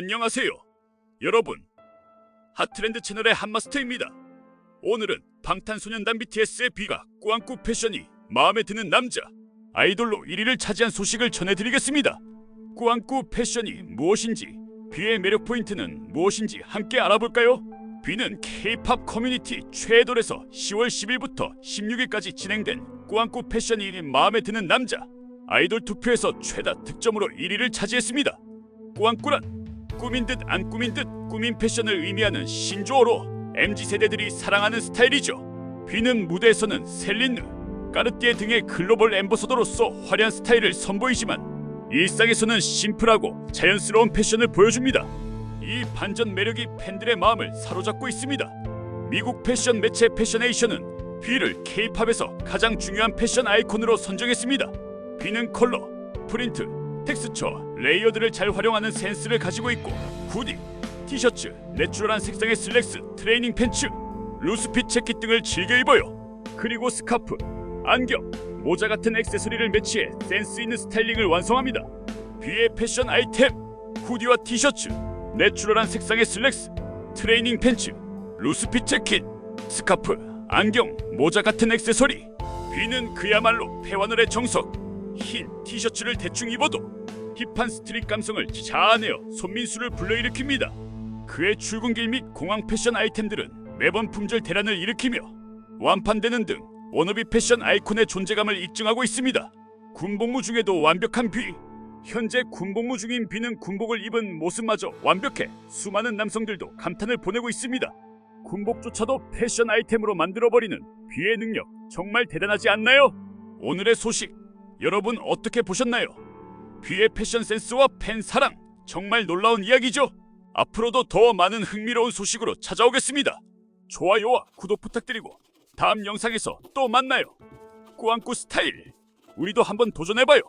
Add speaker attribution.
Speaker 1: 안녕하세요. 여러분. 핫트렌드 채널의 한마스터입니다. 오늘은 방탄소년단 BTS의 비가 꾸안꾸 패션이 마음에 드는 남자 아이돌로 1위를 차지한 소식을 전해드리겠습니다. 꾸안꾸 패션이 무엇인지 비의 매력 포인트는 무엇인지 함께 알아볼까요? 비는 K-팝 커뮤니티 최애돌에서 10월 10일부터 16일까지 진행된 꾸안꾸 패션이 마음에 드는 남자 아이돌 투표에서 최다 득점으로 1위를 차지했습니다. 꾸안꾸란 꾸민 듯 안 꾸민 듯 꾸민 패션을 의미하는 신조어로 MZ 세대들이 사랑하는 스타일이죠. 비는 무대에서는 셀린느, 까르띠에 등의 글로벌 엠버서더로서 화려한 스타일을 선보이지만 일상에서는 심플하고 자연스러운 패션을 보여줍니다. 이 반전 매력이 팬들의 마음을 사로잡고 있습니다. 미국 패션 매체 패셔네이션은 비를 K-팝에서 가장 중요한 패션 아이콘으로 선정했습니다. 비는 컬러, 프린트, 텍스처, 레이어드를 잘 활용하는 센스를 가지고 있고 후디, 티셔츠, 내추럴한 색상의 슬랙스, 트레이닝 팬츠, 루스핏 재킷 등을 즐겨 입어요. 그리고 스카프, 안경, 모자 같은 액세서리를 매치해 센스 있는 스타일링을 완성합니다. 비의 패션 아이템, 후디와 티셔츠, 내추럴한 색상의 슬랙스, 트레이닝 팬츠, 루스핏 재킷, 스카프, 안경, 모자 같은 액세서리. 비는 그야말로 패와늘의 정석. 흰 티셔츠를 대충 입어도 힙한 스트릿 감성을 자아내어 손민수를 불러일으킵니다. 그의 출근길 및 공항 패션 아이템들은 매번 품절 대란을 일으키며 완판되는 등 워너비 패션 아이콘의 존재감을 입증하고 있습니다. 군복무 중에도 완벽한 비. 현재 군복무 중인 비는 군복을 입은 모습마저 완벽해 수많은 남성들도 감탄을 보내고 있습니다. 군복조차도 패션 아이템으로 만들어버리는 비의 능력 정말 대단하지 않나요? 오늘의 소식 여러분 어떻게 보셨나요? 비의 패션 센스와 팬 사랑 정말 놀라운 이야기죠. 앞으로도 더 많은 흥미로운 소식으로 찾아오겠습니다. 좋아요와 구독 부탁드리고 다음 영상에서 또 만나요. 꾸안꾸 스타일 우리도 한번 도전해봐요.